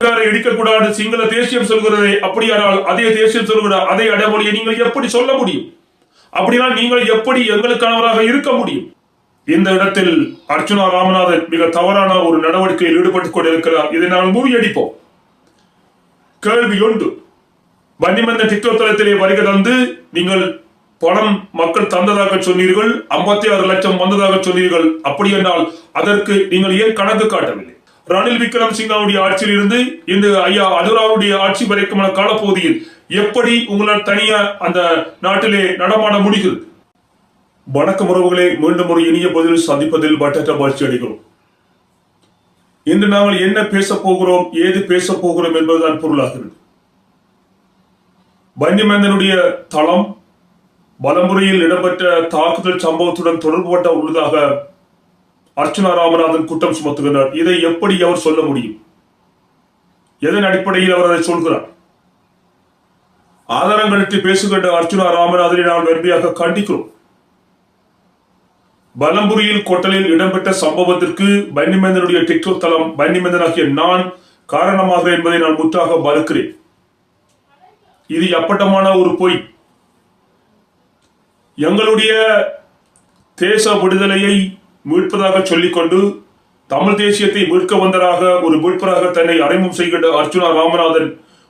இடிக்கக்கூடாது சிங்கள தேசியம் சொல்கிறதை அப்படியானால் அதே தேசியம் சொல்கிற அதே அடைமொழியை நீங்கள் எப்படி சொல்ல முடியும்? அப்படினால் நீங்கள் எப்படி எங்களுக்கானவராக இருக்க முடியும்? இந்த இடத்தில் அர்ச்சுனா ராமநாதன் மிக தவறான ஒரு நடவடிக்கையில் ஈடுபட்டுக் கொண்டிருக்கிறார். இதை நாங்கள் முறியடிப்போம். கேள்வி ஒன்று. வன்னிமந்த டிக்டாக் தளத்திலே வருகை தந்து நீங்கள் பணம் மக்கள் தந்ததாக சொன்னீர்கள் ஐம்பத்தி ஆறு லட்சம் வந்ததாக சொன்னீர்கள். அப்படி என்றால் அதற்கு நீங்கள் ஏன் கணக்கு காட்டவில்லை? ரணில் விக்ரம் சிங்காவுடைய ஆட்சியில் இருந்து இந்த ஐயா அனுராவுடைய ஆட்சி வரைக்குமான காலப்பகுதியில் எப்படி உங்களால் தனியா அந்த நாட்டிலே நடமாட முடிகிறது? வணக்கம் உறவுகளை மீண்டும் ஒரு இனிய பதில் சந்திப்பதில் பட்டற்ற மகிழ்ச்சி அடைகிறோம் இன்று நாங்கள் என்ன பேச போகிறோம் ஏது பேசப் போகிறோம் என்பதுதான் பொருளாகிறது. வன்னிமேந்தனுடைய தளம் வலமுறையில் இடம்பெற்ற தாக்குதல் சம்பவத்துடன் தொடர்புபட்ட உள்ளதாக அர்ச்சனா ராமநாதன் குற்றம் சுமத்துகிறார். இதை எப்படி அவர் சொல்ல முடியும்? எதன் அடிப்படையில் அவர் அதை சொல்கிறார்? ஆதாரங்களுக்கு பேசுகின்ற அர்ச்சுனா ராமநாதனை நாம் வெறுமையாக கண்டிக்கிறோம். பலம்புரியில் கொட்டலில் இடம்பெற்ற சம்பவத்திற்கு பன்னிமேந்தனுடைய டிக்டோக் தளம் பன்னிமேந்தனாகிய நான் காரணமாக என்பதை நான் முற்றாக மறுக்கிறேன். இது அப்பட்டமான ஒரு பொய். எங்களுடைய தேச விடுதலையை மீட்பதாக சொல்லிக்கொண்டு தமிழ் தேசியத்தை மீட்க வந்ததாக ஒரு மீட்பராக தன்னை அறிமுகம் செய்கின்ற அர்ச்சுனா ராமநாதன்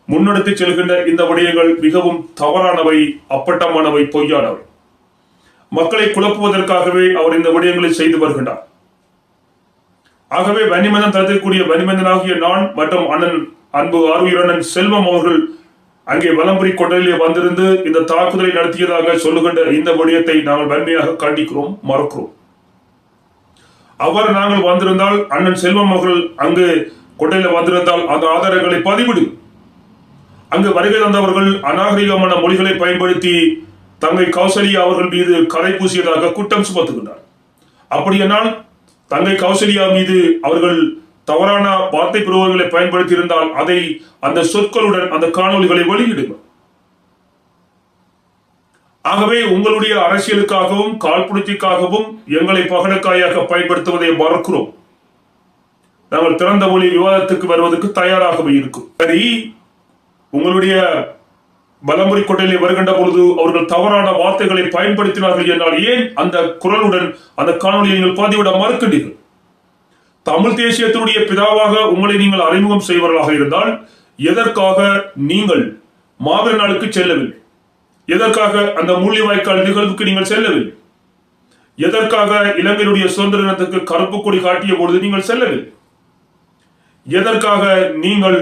முன்னெடுத்து செல்கின்ற இந்த விடயங்கள் மிகவும் தவறானவை அப்பட்டமானவை பொய்யானவை. மக்களை குழப்புவதற்காகவே அவர் இந்த விடயங்களை செய்து வருகின்றார். ஆகவே வனிமந்தன் தரத்திற்குரிய வனிமந்தனாகிய நான் மற்றும் அண்ணன் அன்பு ஆர்வியுடன் செல்வம் அவர்கள் அங்கே வலம்புரி கொண்டலிலே வந்திருந்து இந்த தாக்குதலை நடத்தியதாக சொல்லுகின்ற இந்த விடயத்தை நாங்கள் வன்மையாக கண்டிக்கிறோம் மறக்கிறோம். அவர் நாங்கள் வந்திருந்தால் அண்ணன் செல்வம் அவர்கள் அங்கு கொட்டையில வந்திருந்தால் அந்த ஆதாரங்களை பதிவிடு. அங்கு வருகை தந்தவர்கள் அநாகரிகமான மொழிகளை பயன்படுத்தி தங்கை கௌசல்யா அவர்கள் மீது கதை பூசியதாக குற்றம் சுமத்துகின்றார். அப்படியானால் தங்கை கௌசல்யா மீது அவர்கள் தவறான வார்த்தை பிரயோகங்களை பயன்படுத்தி இருந்தால் அதை அந்த சொற்களுடன் அந்த காணொளிகளை வெளியிடுங்கள். ஆகவே உங்களுடைய அரசியலுக்காகவும் காழ்ப்புணர்ச்சிக்காகவும் எங்களை பகடக்காயாக பயன்படுத்துவதை மறுக்கிறோம். நாங்கள் திறந்த மொழி விவாதத்துக்கு வருவதற்கு தயாராகவே இருக்கும் சரி உங்களுடைய பலமுறை கொட்டையிலே வருகின்ற பொழுது அவர்கள் தவறான வார்த்தைகளை பயன்படுத்தினார்கள் என்றால் ஏன் அந்த குரலுடன் அந்த காணொலியை நீங்கள் பதிவிட மறுக்கின்றீர்கள்? தமிழ் தேசியத்தினுடைய பிதாவாக உங்களை நீங்கள் அறிமுகம் செய்வர்களாக இருந்தால் எதற்காக நீங்கள் மாவீர நாளுக்கு செல்லவில்லை? எதற்காக அந்த முள்ளிவாய்க்கால் நிகழ்வுக்கு நீங்கள் செல்லவில்லை? எதற்காக இலங்கையினுடைய சுதந்திர தினத்துக்கு கருப்பு கொடி காட்டிய பொழுது நீங்கள் செல்லவில்லை? எதற்காக நீங்கள்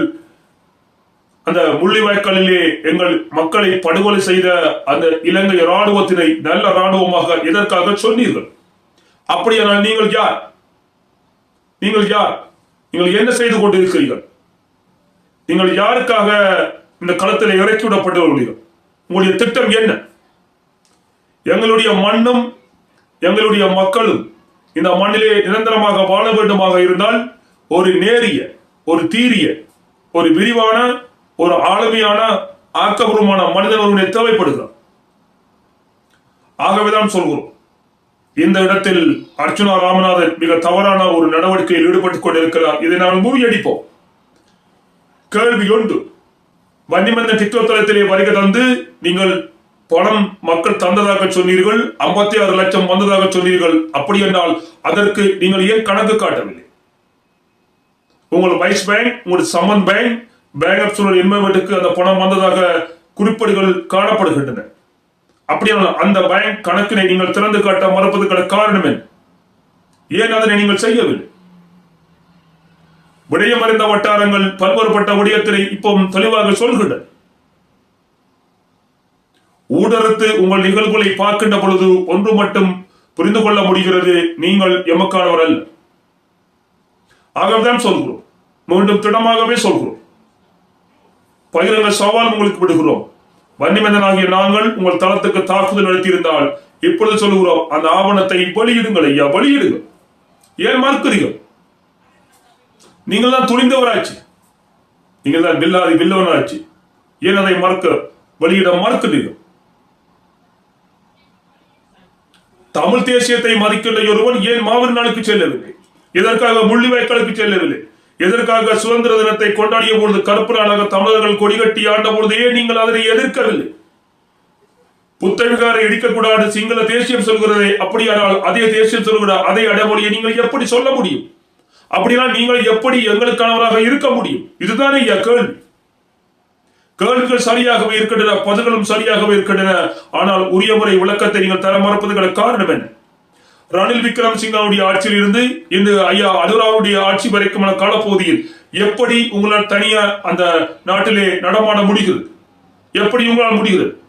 அந்த முள்ளிவாய்க்காலிலே எங்கள் மக்களை படுகொலை செய்த அந்த இலங்கை ராணுவத்தினை நல்ல ராணுவமாக எதற்காக சொன்னீர்கள்? அப்படியானால் நீங்கள் யார்? நீங்கள் யார்? நீங்கள் என்ன செய்து கொண்டிருக்கிறீர்கள்? நீங்கள் யாருக்காக இந்த களத்தில் இறக்கி விடப்பட்டுள்ளீர்கள்? உங்களுடைய திட்டம் என்ன? எங்களுடைய மண்ணும் எங்களுடைய மக்களும் இந்த மண்ணிலே நிரந்தரமாக வாழ வேண்டுமாக இருந்தால் ஒரு நேரிய ஒரு தீரிய ஒரு விரிவான ஒரு ஆளுமையான ஆக்கப்பூர்வமான மனிதன் ஒருவனை தேவைப்படுகிறார் ஆகவேதான் சொல்கிறோம் இந்த இடத்தில் அர்ச்சுனா ராமநாதன் மிக தவறான ஒரு நடவடிக்கையில் ஈடுபட்டுக் கொண்டிருக்கிறார். இதை நாங்கள் முறியடிப்போம். கேள்வி ஒன்று வன்னிமந்த டிக்டாக் தளத்திலே வருகை தந்து நீங்கள் பணம் மக்கள் தந்ததாக சொன்னீர்கள் ஐம்பத்தி ஆறு லட்சம் வந்ததாக சொன்னீர்கள். அப்படி என்றால் அதற்கு நீங்கள் ஏன் கணக்கு காட்டவில்லை? உங்கள் வைஸ் பேங்க் உங்களுடைய சம்மன் பேங்க் பேங்க் ஆஃப் சூழல் என்பவற்றுக்கு அந்த பணம் வந்ததாக குறிப்பீடுகள் காணப்படுகின்றன. அப்படியானால் அந்த பேங்க் கணக்கினை நீங்கள் திறந்து காட்ட மறுப்பதற்கான காரணம் என்ன? ஏன் அதனை நீங்கள் செய்யவில்லை? விடயம் அறிந்த வட்டாரங்கள் பல்வேறுபட்ட விடயத்தினை இப்போ தெளிவாக சொல்கின்றன. ஊடறுத்து உங்கள் நிகழ்வுகளை பார்க்கின்ற பொழுது ஒன்று மட்டும் புரிந்து கொள்ள முடிகிறது நீங்கள் எமக்கானவர் அல்ல. ஆகவேதான் சொல்கிறோம். மீண்டும் திடமாகவே சொல்கிறோம். பகிரங்க சவால் உங்களுக்கு விடுகிறோம். வன்னிமந்தனாகிய நாங்கள் உங்கள் தளத்துக்கு தாக்குதல் நடத்தியிருந்தால் இப்பொழுது சொல்லுகிறோம் அந்த ஆவணத்தை வெளியிடுங்கள் ஐயா வெளியிடுங்கள். ஏன் மறுக்கிறீர்கள்? நீங்கள் தான் துணிந்தவராச்சு. நீங்கள் தான் வில்லாதி வில்லவனாச்சு. ஏன் அதை மறுக்க வெளியிட மறுக்கிறீர்கள் தமிழ் தேசியத்தை மதிக்கின்ற ஒருவன் ஏன் மாவீர நாளுக்கு செல்லவில்லை? எதற்காக முள்ளிவாய்க்காலுக்கு செல்லவில்லை? எதற்காக சுதந்திர தினத்தை கொண்டாடிய பொழுது கருப்பு நாளாக தமிழர்கள் கொடிகட்டி ஆண்ட பொழுது ஏன் நீங்கள் அதனை எதிர்க்கவில்லை? புத்தவிகாரை இடிக்கக்கூடாது சிங்கள தேசியம் சொல்கிறதே அப்படியானால் அதே தேசியம் சொல்கிற அதே அடைமொழியை நீங்கள் எப்படி சொல்ல முடியும்? அப்படின்னா நீங்கள் எப்படி எங்களுக்கானவராக இருக்க முடியும்? இதுதானே ஐயா கேள்வி. கேள்விகள் சரியாகவே இருக்கின்றன பதில்களும் சரியாகவே இருக்கின்றன. ஆனால் உரிய முறை விளக்கத்தை நீங்கள் தர மறுப்பதற்கான காரணம் என்ன? ரணில் விக்ரம் சிங்காவுடைய ஆட்சியில் இருந்து இந்த ஐயா அனுராவுடைய ஆட்சி வரைக்குமான காலப்பகுதியில் எப்படி உங்களால் தனியா அந்த நாட்டிலே நடமாட முடிகிறது? எப்படி உங்களால் முடிகிறது?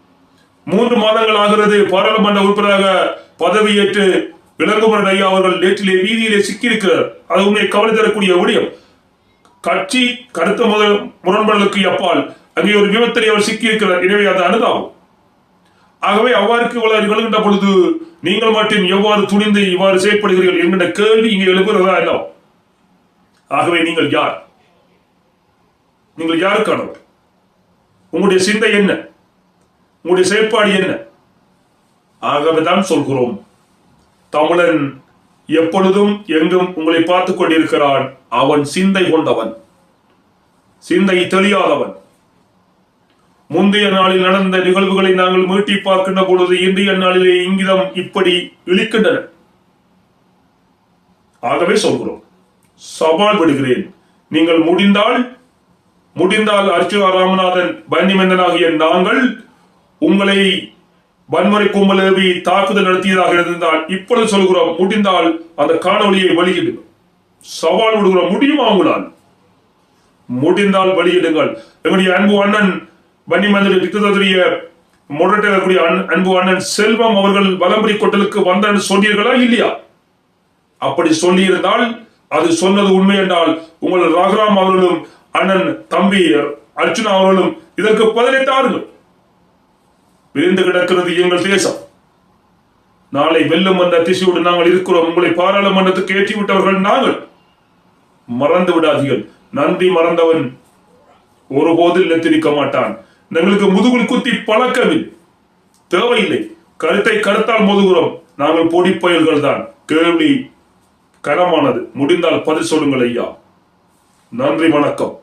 மூன்று மாதங்கள் ஆகிறது பாராளுமன்ற உறுப்பினராக பதவியேற்று விலங்குமரன் ஐயா அவர்கள் நேற்றிலே வீதியிலே சிக்கியிருக்கிறார். அது உண்மை கவலை தரக்கூடிய விடயம். கட்சி கருத்த முத முரண்பாடுகளுக்கு அப்பால் அங்கே ஒரு விபத்திலே அவர் சிக்கியிருக்கிறார். எனவே அது அனுதாபம். ஆகவே அவ்வாறுக்கு இவ்வளவு நிகழ்கின்ற பொழுது நீங்கள் மட்டும் எவ்வாறு துணிந்து இவ்வாறு செயற்படுகிறீர்கள் என்கின்ற கேள்வி இங்கே எழுப்புகிறதா இல்ல ஆகவே நீங்கள் யார்? நீங்கள் யாருக்கானவர்? உங்களுடைய சிந்தை என்ன? உங்களுடைய செயற்பாடு என்ன? ஆகவே தான் சொல்கிறோம். தமிழன் எப்பொழுதும் எங்கும் உங்களை பார்த்துக் கொண்டிருக்கிறான். அவன் சிந்தை கொண்டவன். சிந்தை தெளியாதவன். முந்தைய நாளில் நடந்த நிகழ்வுகளை நாங்கள் மீட்டி பார்க்கின்ற பொழுது இன்றைய நாளிலே இங்கிதம் இப்படி இழிக்கின்றன. ஆகவே சொல்கிறோம் சவால் விடுகிறேன். நீங்கள் முடிந்தால் முடிந்தால் அர்ச்சுனா ராமநாதன் பன்னிமந்தனாகிய நாங்கள் உங்களை வன்முறை கும்பலேவி தாக்குதல் நடத்தியதாக இருந்தால் இப்பொழுது சொல்கிறோம் முடிந்தால் அந்த காணொலியை வெளியிடுங்க சவால் விடுகிறோம் முடியுமா உங்களால்? முடிந்தால் வெளியிடுங்கள். எங்களுடைய அன்பு அண்ணன் பன்னிமந்திரி திட்டத்திரிய முரட்டக்கூடிய அன்பு அண்ணன் செல்வம் அவர்கள் வலம்புரி கொட்டலுக்கு வந்தன்னு சொன்னீர்களா இல்லையா? அப்படி சொல்லியிருந்தால் அது சொன்னது உண்மை என்றால் உங்கள் ராகராம் அவர்களும் அண்ணன் தம்பி அர்ஜுனா அவர்களும் இதற்கு பதிலை தாருங்கள் விரிந்து கிடக்கிறது எங்கள் தேசம். நாளை வெல்லும் என்ற திசையோடு நாங்கள் இருக்கிறோம். உங்களை பாராளுமன்றத்துக்கு ஏற்றி விட்டவர்கள் நாங்கள். மறந்து விடாதீர்கள். நன்றி மறந்தவன் ஒருபோது இல்லத்திருக்க மாட்டான். எங்களுக்கு முதுகுல் குத்தி பழக்கமில்லை தேவையில்லை. கருத்தை கருத்தால் முதுகுறோம். நாங்கள் பொடி பயல்கள் தான். கேள்வி கனமானது. முடிந்தால் பதில் சொல்லுங்கள் ஐயா. நன்றி வணக்கம்.